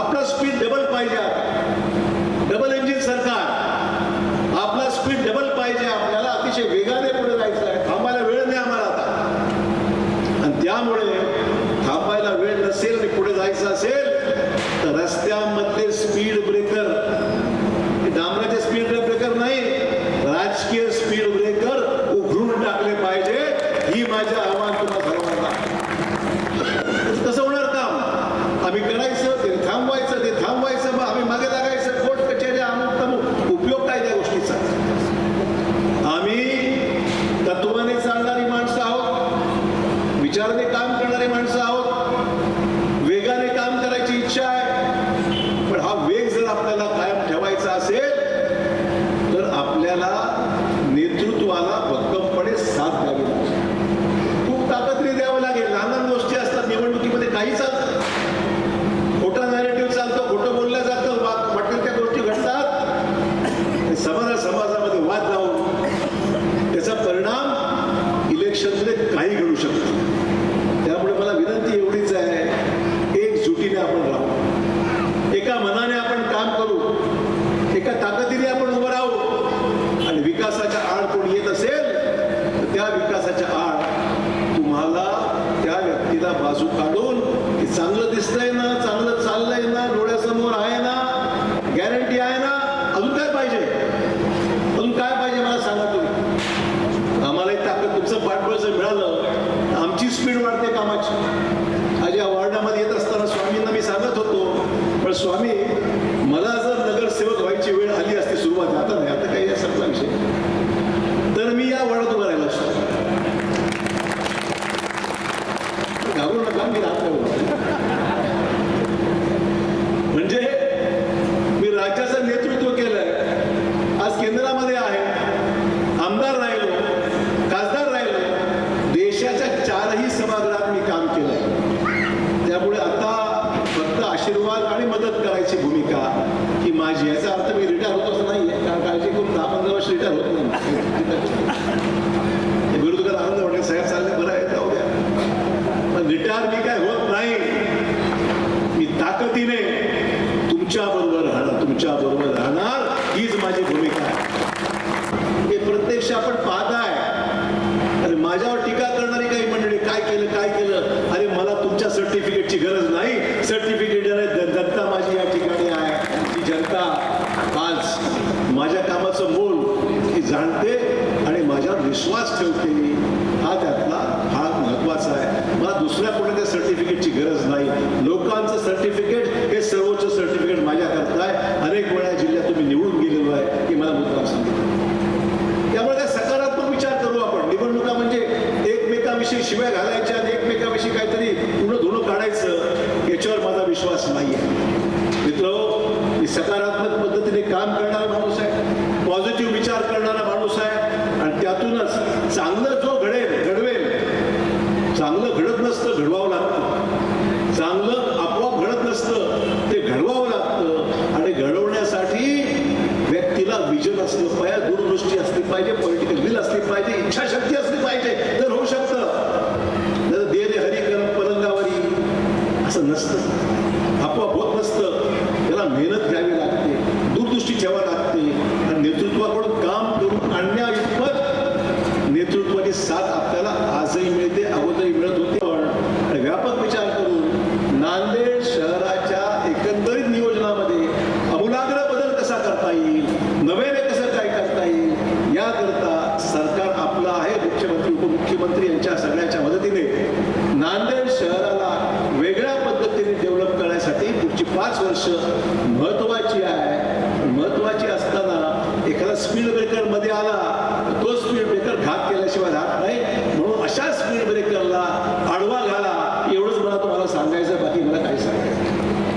आपला speed double पाहिजे double engine सरकार. आपला स्पीड डबल पाहिजे आपल्याला. अतिशय वेगाने पुढे जायचं आहे. थांबायला वेळ नाही आम्हाला आता. आणि त्यामुळे थांबायला वेळ नसेल आणि पुढे जायचं असेल तर रस्त्यामधले स्पीड ब्रेकर हे डांबराचे स्पीड ब्रेकर नाही राजकीय स्पीड ब्रेकर उघडून टाकले पाहिजे. ही माझ्या आव्हान काम करणारी माणसं व्यक्तीला आशीर्वाद आणि मदत करायची भूमिका ही माझी याचा अर्थ मी रिटायर होतो नाही कारण काळजी करून दहा पंधरा वर्ष रिटायर होत नाही. गुरु तुला आनंद वाटेल साहेब चालले बरं आहे जाऊ द्या. पण रिटायर मी काय होत नाही. मी ताकदीने तुमच्या बरोबर राहणार तुमच्या बरोबर राहणार हीच माझी भूमिका आहे. हे प्रत्यक्ष आपण पाहताय अरे माझ्यावर टीका करणारी काही मंडळी काय केलं काय केलं अरे मला तुमच्या सर्टिफिकेटची गरज नाही सर्टिफिकेट जनता माझी या ठिकाणी आहे ती जनता आज माझ्या कामाचं मोल ही जाणते आणि माझ्यावर विश्वास ठेवते हा त्यातला भाग महत्त्वाचा आहे. मला दुसऱ्या कोणाच्या सर्टिफिकेटची गरज नाही. लोकांचं सर्टिफिकेट हे सर्वोच्च सर्टिफिकेट माझ्याकरता आहे अनेक वेळा जिल्ह्यात तुम्ही निवडून गेलेलो आहे की मला मुद्दा सांगितलं. त्यामुळे काय सकारात्मक विचार करू आपण. निवडणुका म्हणजे एकमेकांविषयी शिव्या घालायच्या आणि एकमेकांविषयी काहीतरी पूर्ण धुणं काढायचं. याच्यावर माझा विश्वास नाही आहे मित्र मी सकारात्मक पद्धतीने काम करणारा माणूस आहे. पॉझिटिव्ह विचार करणारा माणूस आहे आणि त्यातूनच चांगलं जो घडेल घडवेल. चांगलं घडत नसतं घडवावं लागतं. चांगलं आपोआप घडत नसतं ते घडवावं लागतं. आणि घडवण्यासाठी व्यक्तीला विजन असलं पाहिजे दूरदृष्टी असली पाहिजे पॉलिटिकल विल असली पाहिजे इच्छाशक्ती असली पाहिजे तर होऊ शकतं. तर दे हरी कर पलंगावरी असं नसतं. आपोआप होत नसतं. त्याला मेहनत घ्यावी लागते. दूरदृष्टी ठेवावी मुख्यमंत्री यांच्या सगळ्याच्या मदतीने नांदेड शहराला वेगळ्या पद्धतीने डेव्हलप करण्यासाठी पुढची पाच वर्ष महत्वाची आहे. महत्वाची असताना एखादा स्पीड ब्रेक